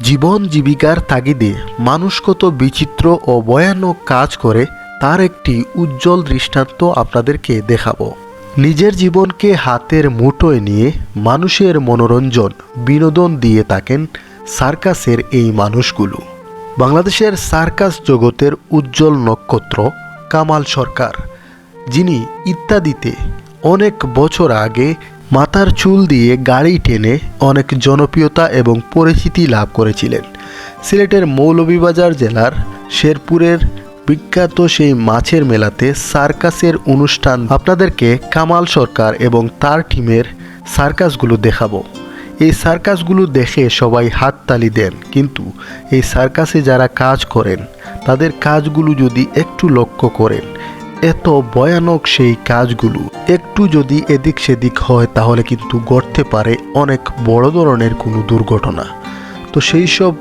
জীবন জীবিকার তাগিদে মানুষ কত বিচিত্র ও ভয়ানক কাজ করে, তার একটি উজ্জ্বল দৃষ্টান্ত আপনাদেরকে দেখাবো। নিজের জীবনকে হাতের মুঠোয় নিয়ে মানুষের মনোরঞ্জন, বিনোদন দিয়ে থাকেন সার্কাসের এই মানুষগুলো। বাংলাদেশের সার্কাস জগতের উজ্জ্বল নক্ষত্র কামাল সরকার, যিনি ইত্যাদিতে অনেক বছর আগে মাথার চুল দিয়ে গাড়ি টেনে অনেক জনপ্রিয়তা এবং পরিচিতি লাভ করেছিলেন। সিলেটের মৌলভীবাজার জেলার শেরপুরের বিখ্যাত সেই মাছের মেলাতে সার্কাসের অনুষ্ঠান। আপনাদেরকে কামাল সরকার এবং তার টিমের সার্কাসগুলো দেখাবো। এই সার্কাসগুলো দেখে সবাই হাততালি দেন, কিন্তু এই সার্কাসে যারা কাজ করেন, তাদের কাজগুলো যদি একটু লক্ষ্য করেন এত ভয়ানক সেই কাজগুলো। একটু যদি এদিক সেদিক হয়, তাহলে কিন্তু ঘটতে পারে অনেক বড় ধরনের কোনো দুর্ঘটনা। তো সেই সব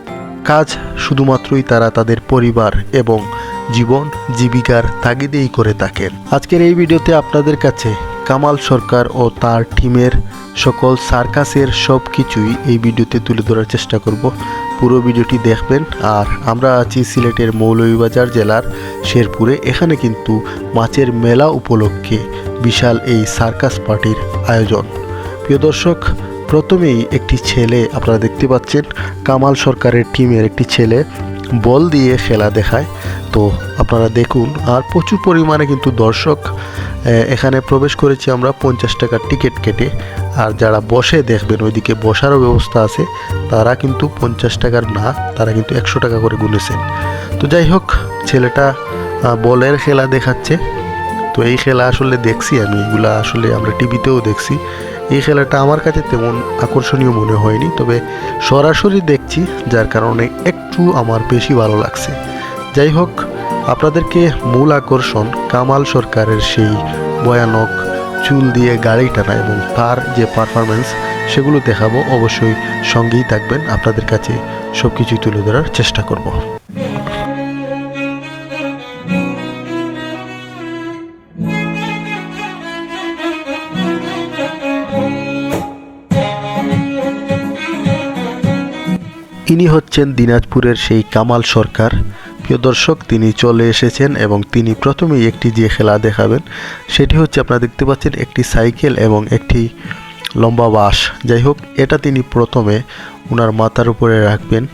কাজ শুধুমাত্রই তারা তাদের পরিবার এবং জীবন, জীবিকার তাগিদেই করে থাকেন। আজকের এই ভিডিওতে আপনাদের কাছে কামাল সরকার ও তার টিমের সকল সার্কাসের সব কিছুই এই ভিডিওতে তুলে ধরার চেষ্টা করব। পুরো ভিডিওটি দেখবেন। আর আমরা আছি সিলেটের মৌলভীবাজার জেলার শেরপুরে। এখানে কিন্তু মাছের মেলা উপলক্ষে বিশাল এই সার্কাস পার্টির আয়োজন। প্রিয় দর্শক, প্রথমেই একটি ছেলে আপনারা দেখতে পাচ্ছেন। কামাল সরকারের টিমের একটি ছেলে বল দিয়ে খেলা দেখায়। তো আপনারা দেখুন। আর প্রচুর পরিমাণে কিন্তু দর্শক এখানে প্রবেশ করেছি আমরা পঞ্চাশ টাকার টিকিট কেটে। আর যারা বসে দেখবেন, ওইদিকে বসারও ব্যবস্থা আছে, তারা কিন্তু পঞ্চাশ টাকার না, তারা কিন্তু একশো টাকা করে গুনেছেন। তো যাই হোক, ছেলেটা বলের খেলা দেখাচ্ছে। তো এই খেলা আসলে দেখছি আমি, এগুলা আসলে আমরা টিভিতেও দেখছি। এই খেলাটা আমার কাছে তেমন আকর্ষণীয় মনে হয়নি, তবে সরাসরি দেখছি, যার কারণে একটু আমার বেশি ভালো লাগছে। যাই হোক, আপনাদেরকে মূল আকর্ষণ কামাল সরকারের সেই ভয়ানক চুল দিয়ে গাড়ি টানা এবং তার যে পারফরমেন্স সেগুলো দেখাবো। অবশ্যই সঙ্গেই থাকবেন। আপনাদের কাছে সব কিছুই তুলে ধরার চেষ্টা করব। ইনি হচ্ছেন দিনাজপুরের সেই কামাল সরকার। প্রিয় দর্শক, তিনি চলে এসেছেন এবং তিনি প্রথমেই একটি যে খেলা দেখাবেন, সেটি হচ্ছে আপনারা দেখতে পাচ্ছেন একটি সাইকেল এবং একটি লম্বা বাঁশ। যাই হোক, এটা তিনি প্রথমে ওনার মাথার উপরে রাখবেন।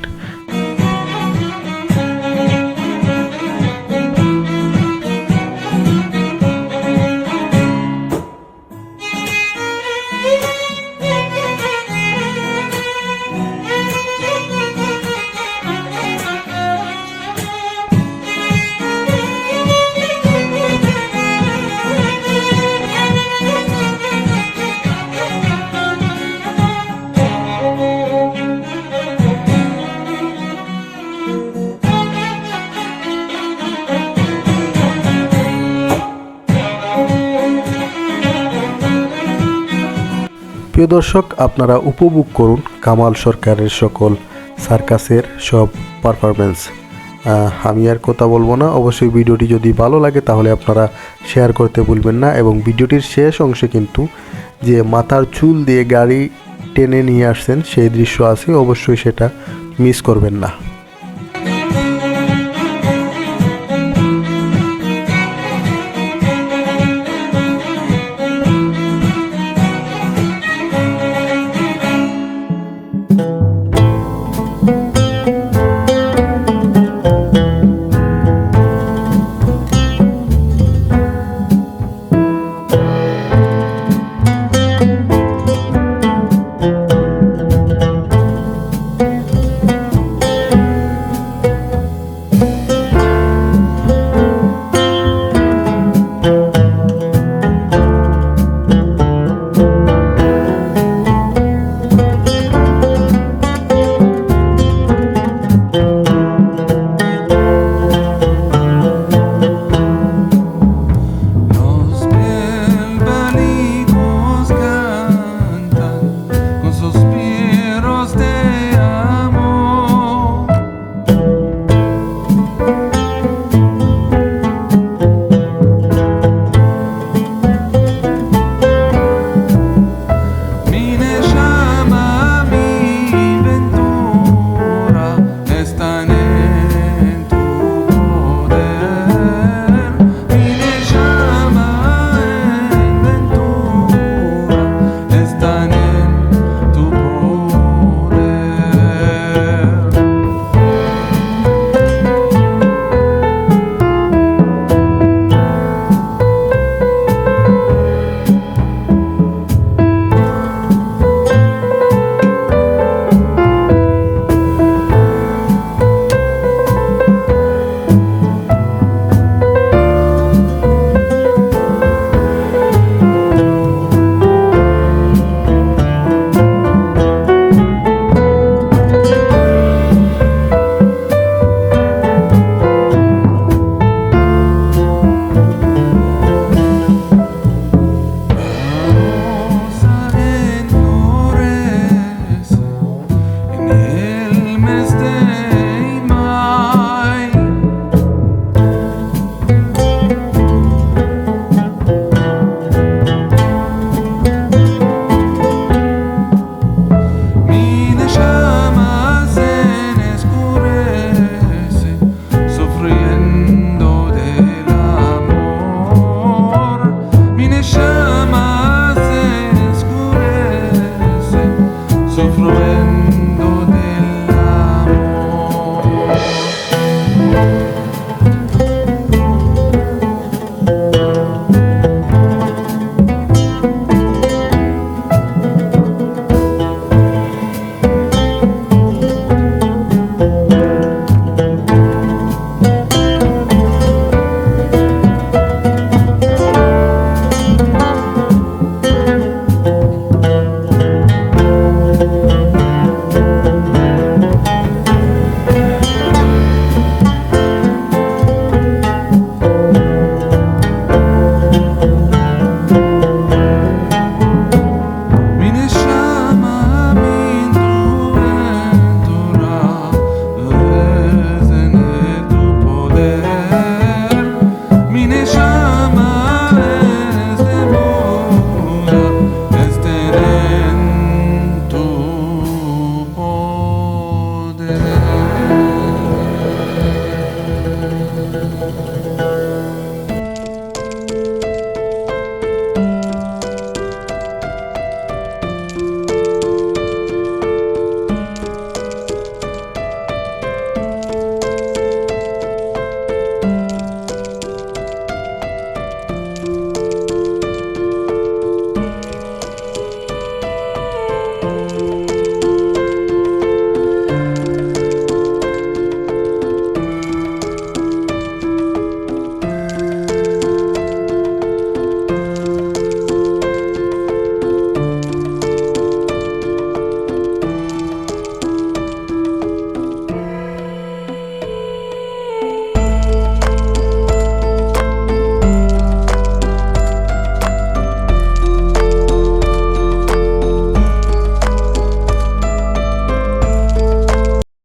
প্রিয় দর্শক, আপনারা উপভোগ করুন কামাল সরকারের সকল সার্কাসের সব পারফরমেন্স আমি আর কথা বলব না। অবশ্যই ভিডিওটি যদি ভালো লাগে, তাহলে আপনারা শেয়ার করতে ভুলবেন না। এবং ভিডিওটির শেষ অংশে কিন্তু যে মাথার চুল দিয়ে গাড়ি টেনে নিয়ে আসছেন, সেই দৃশ্য আছে, অবশ্যই সেটা মিস করবেন না।